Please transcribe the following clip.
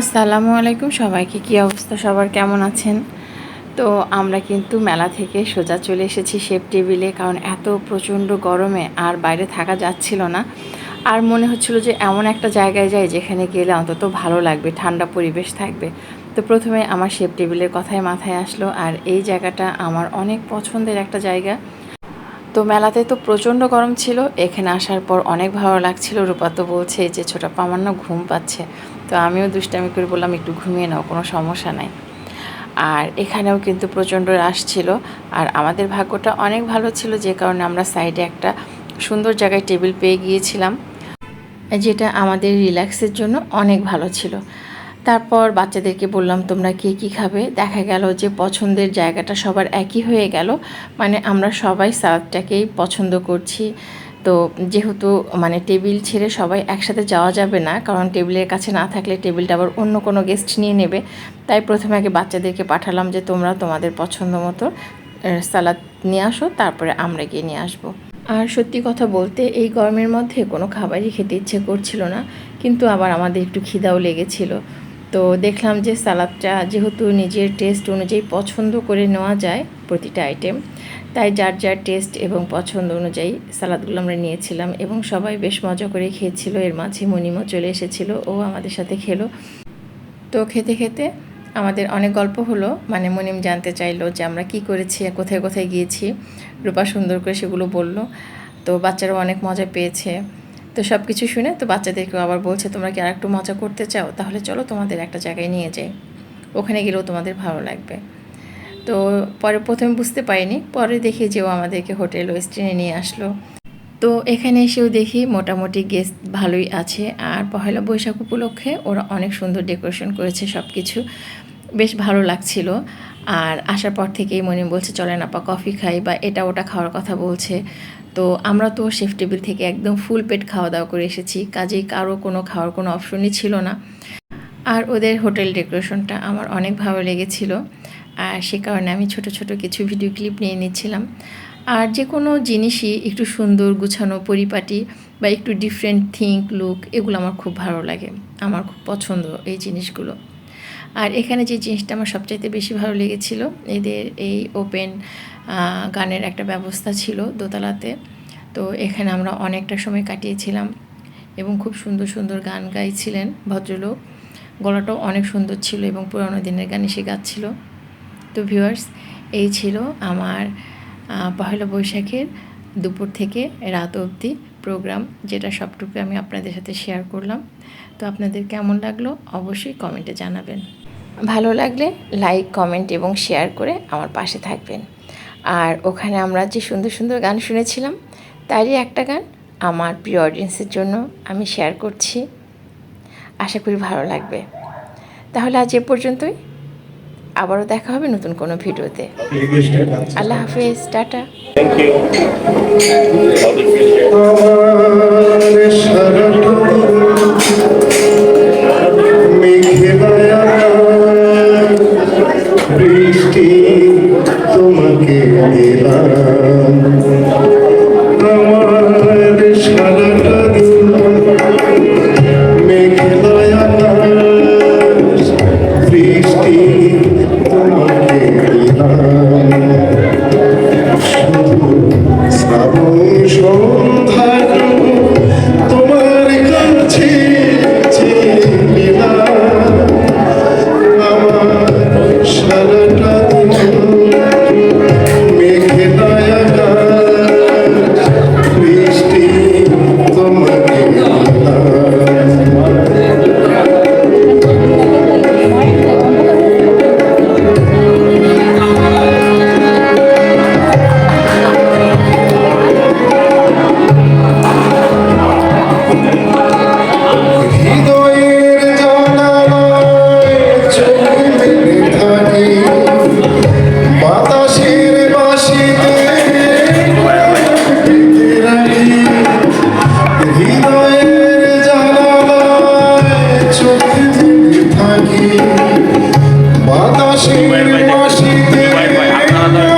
আসসালামু আলাইকুম সবাইকে, কী অবস্থা? সবার কেমন আছেন? তো আমরা কিন্তু মেলা থেকে সোজা চলে এসেছি শেপ টেবিলে, কারণ এত প্রচণ্ড গরমে আর বাইরে থাকা যাচ্ছিল না। আর মনে হচ্ছিল যে এমন একটা জায়গায় যাই যেখানে গেলে অন্তত ভালো লাগবে, ঠান্ডা পরিবেশ থাকবে। তো প্রথমে আমার শেপ টেবিলের কথাই মাথায় আসলো, আর এই জায়গাটা আমার অনেক পছন্দের একটা জায়গা। তো মেলাতে তো প্রচণ্ড গরম ছিল, এখানে আসার পর অনেক ভালো লাগছিল। রূপা তো বলছে যে ছোটা পামার না ঘুম পাচ্ছে। তো আমিও দুষ্টামি করে বললাম, একটু ঘুমিয়ে নাও, কোনো সমস্যা নাই। আর এখানেও কিন্তু প্রচণ্ড রাশ ছিল। আর আমাদের ভাগ্যটা অনেক ভালো ছিল, যে কারণে আমরা সাইডে একটা সুন্দর জায়গায় টেবিল পেয়ে গিয়েছিলাম, যেটা আমাদের রিল্যাক্সের জন্য অনেক ভালো ছিল। তারপর বাচ্চাদেরকে বললাম, তোমরা কে কী খাবে? দেখা গেল যে পছন্দের জায়গাটা সবার একই হয়ে গেল। মানে আমরা সবাই সালাদটাকেই পছন্দ করছি। তো যেহেতু মানে টেবিল ছেড়ে সবাই একসাথে যাওয়া যাবে না, কারণ টেবিলের কাছে না থাকলে টেবিলটা আবার অন্য কোনো গেস্ট নিয়ে নেবে। তাই প্রথমে আগে বাচ্চাদেরকে পাঠালাম যে তোমরা তোমাদের পছন্দ মতো সালাদ নিয়ে আসো, তারপরে আমরা গিয়ে নিয়ে আসব। আর সত্যি কথা বলতে এই গরমের মধ্যে কোনো খাবারই খেতে ইচ্ছে করছিল না, কিন্তু আবার আমাদের একটু খিদাও লেগেছিল। তো দেখলাম যে সালাদটা যেহেতু নিজের টেস্ট অনুযায়ী পছন্দ করে নেওয়া যায় প্রতিটা আইটেম তাই যার যার টেস্ট এবং পছন্দ অনুযায়ী সালাদগুলো আমরা নিয়েছিলাম এবং সবাই বেশ মজা করে খেয়েছিল। এর মাঝে মনিমও চলে এসেছিল, ও আমাদের সাথে খেলো। তো খেতে খেতে আমাদের অনেক গল্প হলো। মানে মনিম জানতে চাইলো যে আমরা কি করেছি কোথায় কোথায় গিয়েছি। রূপা সুন্দর করে সেগুলো বলল। তো বাচ্চারাও অনেক মজা পেয়েছে। তো সব কিছু শুনে তো বাচ্চাদেরকেও আবার বলছে, তোমরা কি আর একটু মজা করতে চাও? তাহলে চলো তোমাদের একটা জায়গায় নিয়ে যাই। ওখানে গেলেও তোমাদের ভালো লাগবে। তো পরে প্রথমে বুঝতে পারিনি, পরে দেখি যে ও আমাদেরকে হোটেল ওয়েস্টার্নে নিয়ে আসলো। তো এখানে এসেও দেখি মোটামুটি গেস্ট ভালোই আছে, আর পহেলা বৈশাখ উপলক্ষে ওরা অনেক সুন্দর ডেকোরেশন করেছে সব কিছু বেশ ভালো লাগছিল, আর আসার পর থেকেই মনে বলছে, চলেন আপা, কফি খাই বা এটা ওটা খাওয়ার কথা বলছে। তো আমরা তো শেফ টেবিল থেকে একদম ফুল পেট খাওয়া দাওয়া করে এসেছি, কাজেই কারও কোনো খাওয়ার কোনো অপশনই ছিল না। আর ওদের হোটেল ডেকোরেশনটা আমার অনেক ভালো লেগেছিল। আর সে কারণে আমি ছোট ছোট কিছু ভিডিও ক্লিপ নিয়ে নিচ্ছিলাম। আর যে কোনো জিনিসই একটু সুন্দর গুছানো, পরিপাটি বা একটু ডিফারেন্ট থিঙ্ক লুক এগুলো আমার খুব ভালো লাগে। আমার খুব পছন্দ এই জিনিসগুলো। আর এখানে যে জিনিসটা আমার সবচাইতে বেশি ভালো লেগেছিল, এদের এই ওপেন গানের একটা ব্যবস্থা ছিল দোতলাতে। তো এখানে আমরা অনেকটা সময় কাটিয়েছিলাম এবং খুব সুন্দর সুন্দর গান গাইছিলেন ভদ্রলোক। গলাটাও অনেক সুন্দর ছিল এবং পুরোনো দিনের গান এসে গাচ্ছিল। তো ভিউয়ার্স এই ছিল আমার পহেলা বৈশাখের দুপুর থেকে রাত অবধি প্রোগ্রাম যেটা সবটুকু আমি আপনাদের সাথে শেয়ার করলাম। তো আপনাদের কেমন লাগল? অবশ্যই কমেন্টে জানাবেন। ভালো লাগলে লাইক কমেন্ট এবং শেয়ার করে আমার পাশে থাকবেন। আর ওখানে আমরা যে সুন্দর সুন্দর গান শুনেছিলাম, তারই একটা গান আমার প্রিয় অডিয়েন্সের জন্য আমি শেয়ার করছি। আশা করি ভালো লাগবে। তাহলে আজ এ পর্যন্তই। আবারও দেখা হবে নতুন কোনো ভিডিওতে। আল্লাহ হাফেজ টাটা। বৃষ্টি তোমাকে দিলাম। দুবাইয়ের ভাই দুবাইয়ের ভাই আপনারা